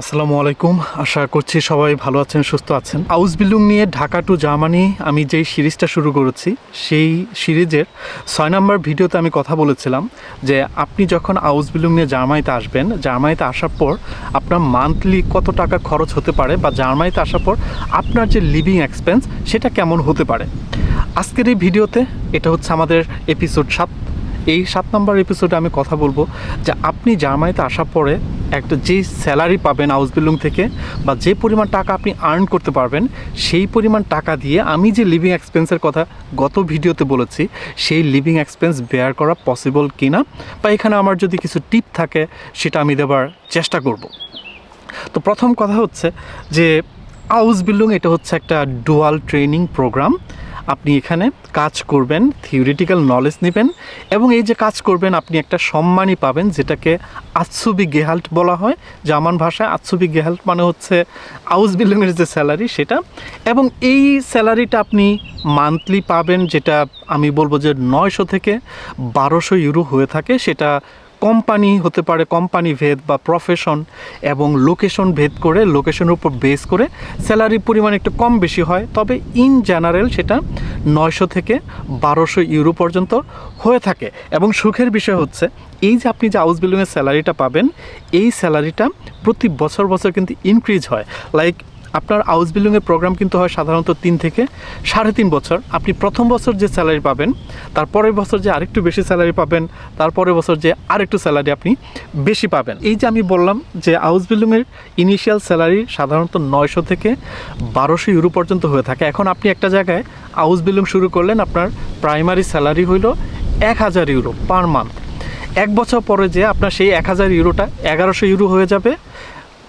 আসসালামু আলাইকুম। আশা করছি সবাই ভালো আছেন, সুস্থ আছেন। হাউস বিল্ডিং নিয়ে ঢাকা টু জার্মানি আমি যেই সিরিজটা শুরু করেছি, সেই সিরিজের ছয় নম্বর ভিডিওতে আমি কথা বলেছিলাম যে আপনি যখন হাউস বিল্ডিং নিয়ে জার্মানিতে আসবেন, জার্মানিতে আসার পর আপনার মান্থলি কত টাকা খরচ হতে পারে বা জার্মানিতে আসার পর আপনার যে লিভিং এক্সপেন্স সেটা কেমন হতে পারে? আজকের এই ভিডিওতে এটা হচ্ছে আমাদের এপিসোড সাত। এই সাত নম্বর এপিসোডে আমি কথা বলব যে আপনি জার্মানিতে আসার পরে একটা যে স্যালারি পাবেন হাউস বিল্ডিং থেকে বা যে পরিমাণ টাকা আপনি আর্ন করতে পারবেন, সেই পরিমাণ টাকা দিয়ে আমি যে লিভিং এক্সপেন্সের কথা গত ভিডিওতে বলেছি, সেই লিভিং এক্সপেন্স বেয়ার করা পসিবল কিনা বা এখানে আমার যদি কিছু টিপ থাকে, সেটা আমি দেবার চেষ্টা করব। তো প্রথম কথা হচ্ছে যে হাউস বিল্ডিং এটা হচ্ছে একটা ডুয়াল ট্রেনিং প্রোগ্রাম আপনি এখানে কাজ করবেন থিওরিটিক্যাল নলেজ নেবেন এবং এই যে কাজ করবেন, আপনি একটা সম্মানই পাবেন, যেটাকে আচ্ছুবি গেহাল্ট বলা হয়। জার্মান ভাষায় আচ্ছুবি গেহাল্ট মানে হচ্ছে হাউস বিল্ডিংয়ের যে স্যালারি সেটা। এবং এই স্যালারিটা আপনি মান্থলি পাবেন, যেটা আমি বলব যে নয়শো থেকে বারোশো ইউরো হয়ে থাকে, সেটা কোম্পানি হতে পারে কোম্পানি ভেদ বা প্রফেশন এবং লোকেশন ভেদ করে লোকেশনের উপর বেস করে স্যালারির পরিমাণ একটু কম বেশি হয়, তবে ইন জেনারেল সেটা নয়শো থেকে বারোশো ইউরো পর্যন্ত হয়ে থাকে। এবং সুখের বিষয় হচ্ছে, এই যে আপনি যে হাউস বিল্ডিংয়ের স্যালারিটা পাবেন, এই স্যালারিটা প্রতি বছর বছর কিন্তু ইনক্রিজ হয়। লাইক আপনার হাউস বিল্ডিংয়ের প্রোগ্রাম কিন্তু হয় সাধারণত তিন থেকে সাড়ে তিন বছর। আপনি প্রথম বছর যে স্যালারি পাবেন তারপরের বছর যে আরেকটু বেশি স্যালারি পাবেন তারপরের বছর যে আরেকটু স্যালারি আপনি বেশি পাবেন। এই যে আমি বললাম যে হাউস বিল্ডিংয়ের ইনিশিয়াল স্যালারি সাধারণত নয়শো থেকে বারোশো ইউরো পর্যন্ত হয়ে থাকে। এখন আপনি একটা জায়গায় হাউস বিল্ডিং শুরু করলেন, আপনার প্রাইমারি স্যালারি হইল এক হাজার ইউরো পার মান্থ এক বছর পরে যে আপনার সেই এক হাজার ইউরোটা এগারোশো ইউরো হয়ে যাবে।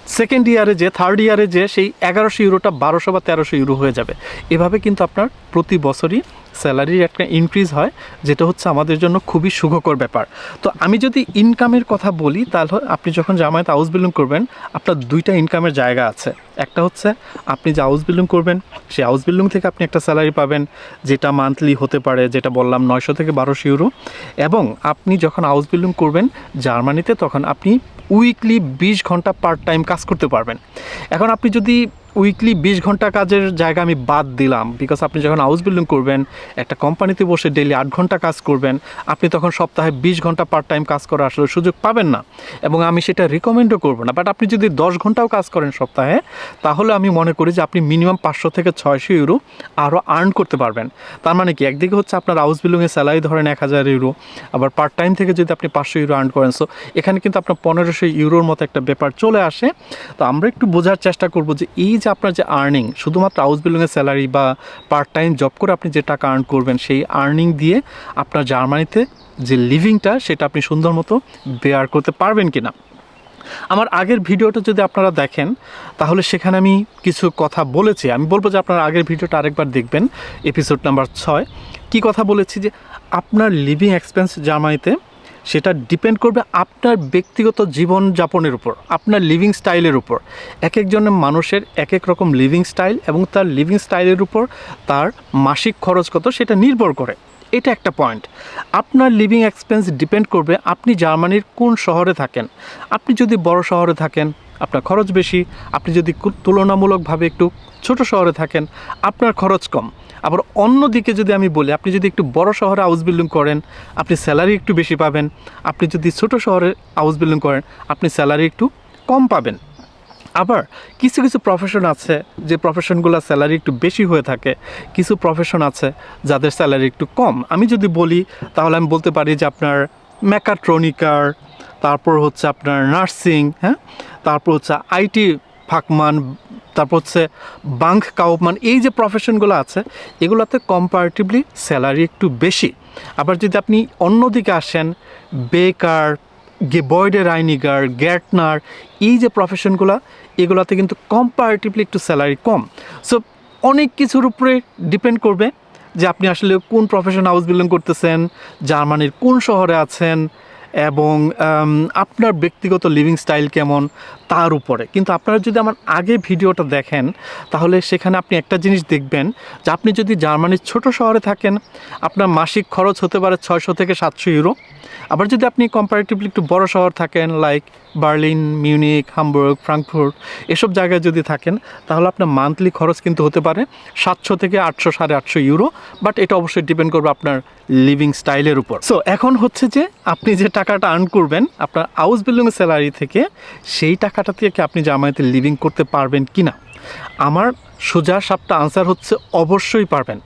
সেকেন্ড ইয়ারে যে থার্ড ইয়ারে যে, সেই এগারোশো ইউরোটা বারোশো বা তেরোশো ইউরো হয়ে যাবে। এভাবে কিন্তু আপনার প্রতি বছরই স্যালারির একটা ইনক্রিজ হয়, যেটা হচ্ছে আমাদের জন্য খুবই সুখকর ব্যাপার। তো আমি যদি ইনকামের কথা বলি, তাহলে আপনি যখন জামায়াত হাউস বিল্ডিং করবেন, আপনার দুইটা ইনকামের জায়গা আছে। একটা হচ্ছে, আপনি যে হাউস বিল্ডিং করবেন সেই হাউস বিল্ডিং থেকে আপনি একটা স্যালারি পাবেন, যেটা মান্থলি হতে পারে, যেটা বললাম নয়শো থেকে বারোশো ইউরো এবং আপনি যখন হাউস বিল্ডিং করবেন, জার্মানিতে, তখন আপনি উইকলি বিশ ঘণ্টা পার্ট টাইম কাজ করতে পারবেন। এখন আপনি যদি উইকলি বিশ ঘণ্টা কাজের জায়গা আমি বাদ দিলাম। বিকজ আপনি যখন হাউস বিল্ডিং করবেন, একটা কোম্পানিতে বসে ডেলি আট ঘণ্টা কাজ করবেন, আপনি তখন সপ্তাহে বিশ ঘণ্টা পার্ট টাইম কাজ করার আসলে সুযোগ পাবেন না। এবং আমি সেটা রিকমেন্ডও করব না। বাট আপনি যদি দশ ঘন্টাও কাজ করেন সপ্তাহে, তাহলে আমি মনে করি যে আপনি মিনিমাম পাঁচশো থেকে ছয়শো ইউরো আরও আর্ন করতে পারবেন। তার মানে কি? একদিকে হচ্ছে আপনার হাউস বিল্ডিংয়ের স্যালারি ধরেন এক হাজার ইউরো আবার পার্ট টাইম থেকে যদি আপনি পাঁচশো ইউরো আর্ন করেন সো এখানে কিন্তু আপনার পনেরোশো ইউরোর মতো একটা ব্যাপার চলে আসে। তো আমরা একটু বোঝার চেষ্টা করব যে এই যে আপনার যে আর্নিং শুধুমাত্র হাউস বিল্ডিংয়ের স্যালারি বা পার্ট টাইম জব করে আপনি যে টাকা আর্ন করবেন, সেই আর্নিং দিয়ে আপনার জার্মানিতে যে লিভিংটা সেটা আপনি সুন্দর মতো বেয়ার করতে পারবেন কি না আমার আগের ভিডিওটা যদি আপনারা দেখেন, তাহলে সেখানে আমি কিছু কথা বলেছি। আমি বলব যে আপনার আগের ভিডিওটা আরেকবার দেখবেন এপিসোড নাম্বার ছয়। কি কথা বলেছি যে, আপনার লিভিং এক্সপেন্স জার্মানিতে সেটা ডিপেন্ড করবে আপনার ব্যক্তিগত জীবনযাপনের উপর, আপনার লিভিং স্টাইলের উপর। এক একজনের মানুষের এক এক রকম লিভিং স্টাইল এবং তার লিভিং স্টাইলের উপর তার মাসিক খরচ কত সেটা নির্ভর করে। এটা একটা পয়েন্ট আপনার লিভিং এক্সপেন্স ডিপেন্ড করবে আপনি জার্মানির কোন শহরে থাকেন। আপনি যদি বড় শহরে থাকেন, আপনার খরচ বেশি। আপনি যদি তুলনামূলকভাবে একটু ছোট শহরে থাকেন, আপনার খরচ কম। আবার অন্যদিকে যদি আমি বলি, আপনি যদি একটু বড় শহরে হাউস বিল্ডিং করেন, আপনি স্যালারি একটু বেশি পাবেন। আপনি যদি ছোট শহরে হাউস বিল্ডিং করেন, আপনি স্যালারি একটু কম পাবেন। আবার কিছু কিছু প্রফেশন আছে, যে প্রফেশনগুলো স্যালারি একটু বেশি হয়ে থাকে। কিছু প্রফেশন আছে যাদের স্যালারি একটু কম। আমি যদি বলি, তাহলে আমি বলতে পারি যে আপনার ম্যাকাট্রনিকার তারপর হচ্ছে আপনার নার্সিং হ্যাঁ? তারপর হচ্ছে আইটি ফাকমান তারপর হচ্ছে বাঙ্ক কাউমান এই যে প্রফেশনগুলো আছে, এগুলোতে কম্পারেটিভলি স্যালারি একটু বেশি। আবার যদি আপনি অন্যদিকে আসেন, বেকার গেবয়েডে রাইনিগার, গ্যাটনার, এই যে প্রফেশনগুলো এগুলোতে কিন্তু কম্পারেটিভলি একটু স্যালারি কম। সো অনেক কিছুর উপরে ডিপেন্ড করবে যে আপনি আসলে কোন প্রফেশন হাউস বিল্ডিং করতেছেন, জার্মানির কোন শহরে আছেন এবং আপনার ব্যক্তিগত লিভিং স্টাইল কেমন তার উপরে। কিন্তু আপনারা যদি আমার আগে ভিডিওটা দেখেন, তাহলে সেখানে আপনি একটা জিনিস দেখবেন যে আপনি যদি জার্মানির ছোট শহরে থাকেন, আপনার মাসিক খরচ হতে পারে ছয়শো থেকে সাতশো ইউরো আবার যদি আপনি কম্পারেটিভলি একটু বড় শহর থাকেন like Berlin Munich Hamburg Frankfurt এসব জায়গায় যদি থাকেন, তাহলে আপনার মান্থলি খরচ কিন্তু হতে পারে সাতশো থেকে আটশো, সাড়ে আটশো ইউরো বাট এটা অবশ্যই ডিপেন্ড করবে আপনার লিভিং স্টাইলের উপর। সো এখন হচ্ছে যে আপনি যে টাকাটা আর্ন করবেন, আপনার হাউস বিল্ডিং স্যালারি থেকে, সেই টাকাটা থেকে আপনি জামায়াতে লিভিং করতে পারবেন কি না আমার সোজা সাপটা আনসার হচ্ছে অবশ্যই পারবেন।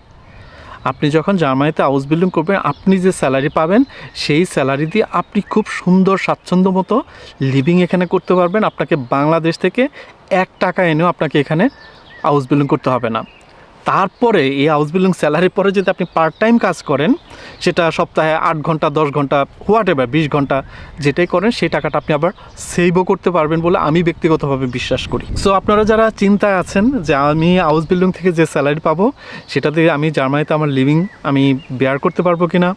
আপনি যখন জার্মানিতে হাউস বিল্ডিং করবেন, আপনি যে স্যালারি পাবেন, সেই স্যালারি দিয়ে আপনি খুব সুন্দর স্বাচ্ছন্দ্য মতো লিভিং এখানে করতে পারবেন। আপনাকে বাংলাদেশ থেকে এক টাকা এনেও আপনাকে এখানে হাউস বিল্ডিং করতে হবে না। তারপরে এই হাউস বিল্ডিং স্যালারির পরে যদি আপনি পার্ট টাইম কাজ করেন, সেটা সপ্তাহে আট ঘণ্টা, দশ ঘণ্টা হোয়াট এভার বিশ ঘণ্টা যেটাই করেন, সেই টাকাটা আপনি আবার সেভও করতে পারবেন বলে আমি ব্যক্তিগতভাবে বিশ্বাস করি। সো আপনারা যারা চিন্তায় আছেন যে আমি হাউস বিল্ডিং থেকে যে স্যালারি পাবো, সেটা দিয়ে আমি জার্মানিতে আমার লিভিং আমি বেয়ার করতে পারব কিনা,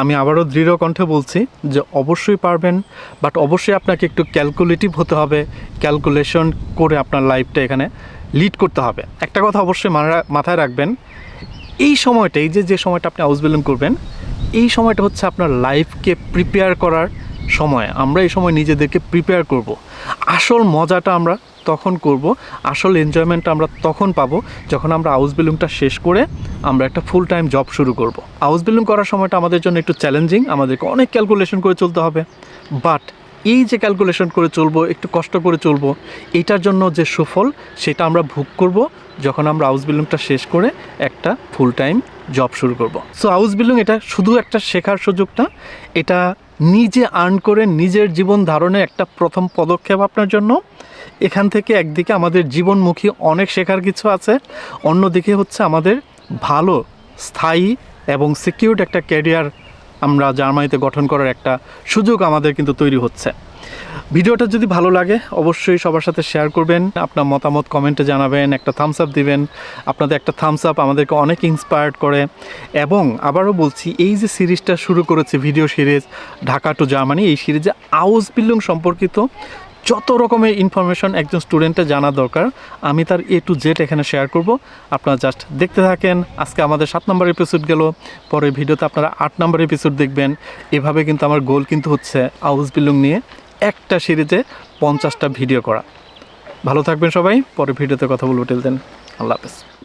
আমি আবারও দৃঢ় কণ্ঠে বলছি যে অবশ্যই পারবেন বাট অবশ্যই আপনাকে একটু ক্যালকুলেটিভ হতে হবে ক্যালকুলেশন করে আপনার লাইফটা এখানে লিড করতে হবে একটা কথা অবশ্যই মাথায় রাখবেন, এই সময়টা, এই যে যে সময়টা আপনি হাউস বিল্ডিং করবেন, এই সময়টা হচ্ছে আপনার লাইফকে প্রিপেয়ার করার সময় আমরা এই সময় নিজেদেরকে প্রিপেয়ার করব। আসল মজাটা আমরা তখন করব, আসল এনজয়মেন্টটা আমরা তখন পাবো যখন আমরা হাউস বিল্ডিংটা শেষ করে আমরা একটা ফুল টাইম জব শুরু করব। হাউস বিল্ডিং করার সময়টা আমাদের জন্য একটু চ্যালেঞ্জিং আমাদেরকে অনেক ক্যালকুলেশন করে চলতে হবে বাট এই যে ক্যালকুলেশন করে চলবো, একটু কষ্ট করে চলবো, এটার জন্য যে সুফল, সেটা আমরা ভোগ করব যখন আমরা হাউস বিল্ডিংটা শেষ করে একটা ফুল টাইম জব শুরু করব। সো হাউস বিল্ডিং এটা শুধু একটা শেখার সুযোগ না এটা নিজে আর্ন করে নিজের জীবন ধারণের একটা প্রথম পদক্ষেপ আপনার জন্য। এখান থেকে একদিকে আমাদের জীবনমুখী অনেক শেখার কিছু আছে, অন্যদিকে হচ্ছে আমাদের ভালো, স্থায়ী এবং সিকিউরড একটা ক্যারিয়ার আমরা জার্মানিতে গঠন করার একটা সুযোগ আমাদের কিন্তু তৈরি হচ্ছে। ভিডিওটা যদি ভালো লাগে, অবশ্যই সবার সাথে শেয়ার করবেন, আপনার মতামত কমেন্টে জানাবেন, একটা থামস আপ দিবেন, আপনাদের একটা থামস আপ আমাদেরকে অনেক ইন্সপায়ার্ড করে। এবং আবারও বলছি, এই যে সিরিজটা শুরু করেছে video series Dhaka to Germany এই সিরিজে আউস বিল্ডিং সম্পর্কিত যত রকমের ইনফরমেশন একজন স্টুডেন্টের জানা দরকার, আমি তার এ টু জেড এখানে শেয়ার করব। আপনারা জাস্ট দেখতে থাকেন, আজকে আমাদের সাত নম্বর এপিসোড গেল পরে ভিডিওতে আপনারা আট নম্বর এপিসোড দেখবেন। এভাবে কিন্তু আমার গোল কিন্তু হচ্ছে আউস বিলুং নিয়ে একটা সিরিজে পঞ্চাশটা ভিডিও করা। ভালো থাকবেন সবাই পরে ভিডিওতে কথা বলব। টেল দেন আল্লাহ হাফেজ।